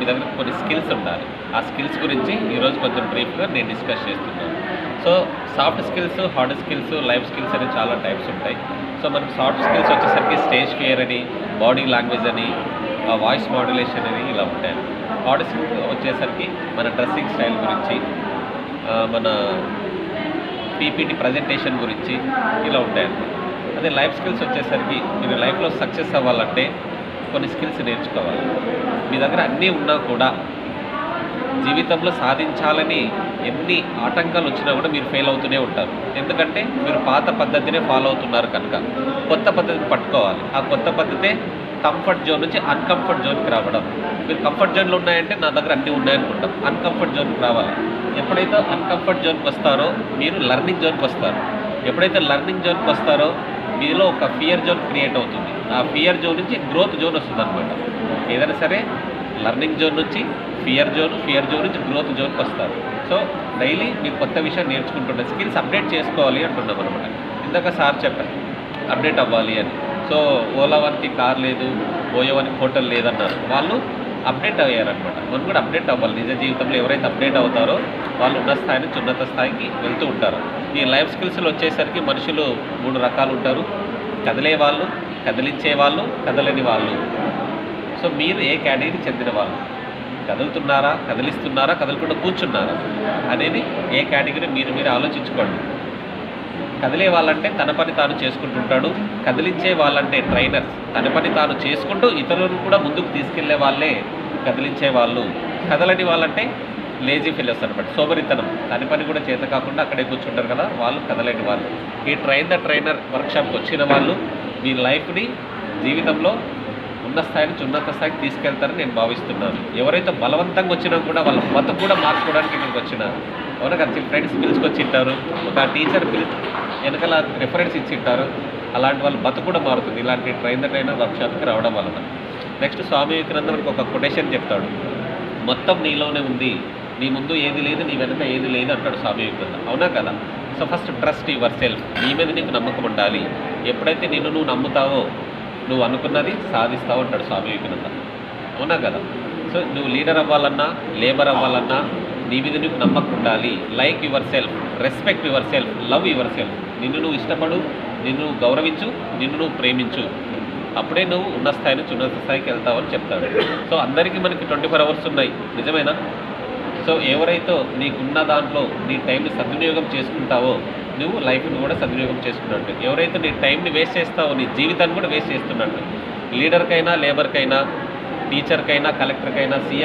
మీ దగ్గర కొన్ని స్కిల్స్ ఉండాలి. ఆ స్కిల్స్ గురించి ఈరోజు కొంచెం బ్రీఫ్గా నేను డిస్కస్ చేస్తున్నాను. So soft skills hard skills life skills అని చాలా టైప్స్ ఉంటాయి. సో మనకు సాఫ్ట్ స్కిల్స్ వచ్చేసరికి స్టేజ్ ఫియర్ అని బాడీ లాంగ్వేజ్ అని వాయిస్ మాడ్యులేషన్ అని ఇలా ఉంటాయి. హార్డ్ స్కిల్స్ వచ్చేసరికి మన డ్రెస్సింగ్ స్టైల్ గురించి మన పీపీటీ ప్రజెంటేషన్ గురించి ఇలా ఉంటాయి అదే లైఫ్ స్కిల్స్ వచ్చేసరికి మీరు లైఫ్లో సక్సెస్ అవ్వాలంటే కొన్ని స్కిల్స్ నేర్చుకోవాలి. మీ దగ్గర అన్నీ ఉన్నా కూడా జీవితంలో సాధించాలని ఎన్ని ఆటంకాలు వచ్చినా కూడా మీరు ఫెయిల్ అవుతూనే ఉంటారు. ఎందుకంటే మీరు పాత పద్ధతినే ఫాలో అవుతున్నారు కనుక. కొత్త పద్ధతిని పట్టుకోవాలి. ఆ కొత్త పద్ధతే కంఫర్ట్ జోన్ నుంచి అన్కంఫర్ట్ జోన్కి రావడం. మీరు కంఫర్ట్ జోన్లో ఉన్నాయంటే నా దగ్గర అన్నీ ఉన్నాయనుకుంటాం. అన్కంఫర్ట్ జోన్కి రావాలి. ఎప్పుడైతే అన్కంఫర్ట్ జోన్కి వస్తారో మీరు లర్నింగ్ జోన్కి వస్తారు. ఎప్పుడైతే లర్నింగ్ జోన్కి వస్తారో మీలో ఒక ఫియర్ జోన్ క్రియేట్ అవుతుంది. ఫియర్ జోన్ నుంచి గ్రోత్ జోన్ వస్తుంది అనమాట ఏదైనా సరే లర్నింగ్ జోన్ నుంచి ఫియర్ జోన్ ఫియర్ జోన్ నుంచి గ్రోత్ జోన్కి వస్తారు. సో డైలీ మీరు కొత్త విషయం నేర్చుకుంటుండే స్కిల్స్ అప్డేట్ చేసుకోవాలి అంటున్నాం అనమాట ఇందాక సార్ చెప్పారు అప్డేట్ అవ్వాలి అని. సో ఓలా వన్కి కార్ లేదు ఓయో వన్కి హోటల్ లేదన్నారు. వాళ్ళు అప్డేట్ అయ్యారనమాట మనం కూడా అప్డేట్ అవ్వాలి. నిజ జీవితంలో ఎవరైతే అప్డేట్ అవుతారో వాళ్ళు ఉన్న స్థాయి నుంచి ఉన్నత స్థాయికి వెళ్తూ ఉంటారు. ఈ లైఫ్ స్కిల్స్లో వచ్చేసరికి మనుషులు మూడు రకాలు ఉంటారు. కదిలే వాళ్ళు కదిలించే వాళ్ళు కదలని వాళ్ళు. సో మీరు ఏ కేటగిరీకి చెందిన వాళ్ళు? కదులుతున్నారా కదిలిస్తున్నారా కదలకుండా కూర్చున్నారా అనేది ఏ కేటగిరీ మీరు మీరు ఆలోచించుకోండి. కదిలే వాళ్ళంటే తన పని తాను చేసుకుంటుంటాడు. కదిలించే వాళ్ళంటే ట్రైనర్. తన పని తాను చేసుకుంటూ ఇతరులను కూడా ముందుకు తీసుకెళ్ళే వాళ్ళే కదిలించే వాళ్ళు. కదలని వాళ్ళంటే లేజీ ఫిల్లర్స్ అనమాట సోమరితనం. తన పని కూడా చేత కాకుండా అక్కడే కూర్చుంటారు కదా వాళ్ళు కదలేని వాళ్ళు. ఈ ట్రైన్ ద ట్రైనర్ వర్క్షాప్కి వచ్చిన వాళ్ళు మీ లైఫ్ని జీవితంలో ఉన్న స్థాయి నుంచి ఉన్నత స్థాయికి తీసుకెళ్తారని నేను భావిస్తున్నాను. ఎవరైతే బలవంతంగా వచ్చినా కూడా వాళ్ళ మతం కూడా మార్చుకోవడానికి ఇక్కడికి వచ్చినారు అవునా కదా? ఫ్రెండ్స్ పిలుచుకొచ్చి ఉంటారు ఒక టీచర్ పిలి వెనకాల రిఫరెన్స్ ఇచ్చి అలాంటి వాళ్ళ బతు కూడా మారుతుంది. ఇలాంటి ట్రైన్ ద వర్క్షాప్కి రావడం వలన. నెక్స్ట్ స్వామి వివేకానంద మనకు ఒక కొటేషన్ చెప్తాడు. మొత్తం నీలోనే ఉంది. నీ ముందు ఏది లేదు నీ వెనక ఏది లేదు అంటాడు స్వామి వివేకానంద. అవునా కదా? So first trust yourself. నీ మీద నీకు నమ్మకం ఉండాలి. ఎప్పుడైతే నిన్ను నువ్వు నమ్ముతావో నువ్వు అనుకున్నది సాధిస్తావు అంటాడు స్వామి వివేకానంద. అవునా కదా? సో నువ్వు లీడర్ అవ్వాలన్నా లేబర్ అవ్వాలన్నా నీ మీద నీకు నమ్మకం ఉండాలి. Like yourself respect yourself love yourself. నిన్ను నువ్వు ఇష్టపడు నిన్ను నువ్వు గౌరవించు నిన్ను నువ్వు ప్రేమించు. అప్పుడే నువ్వు ఉన్న స్థాయి నుంచి ఉన్నత స్థాయికి వెళ్తావని చెప్తాడు. సో అందరికీ మనకి ట్వంటీ ఫోర్ అవర్స్ ఉన్నాయి. నిజమేనా? సో ఎవరైతే నీకున్న దాంట్లో నీ టైంని సద్వినియోగం చేసుకుంటావో నువ్వు లైఫ్ని కూడా సద్వినియోగం చేసుకున్నట్టు. ఎవరైతే నీ టైంని వేస్ట్ చేస్తావో నీ జీవితాన్ని కూడా వేస్ట్ చేస్తున్నట్టు. లీడర్కైనా లేబర్కైనా టీచర్కైనా కలెక్టర్కైనా సీఎం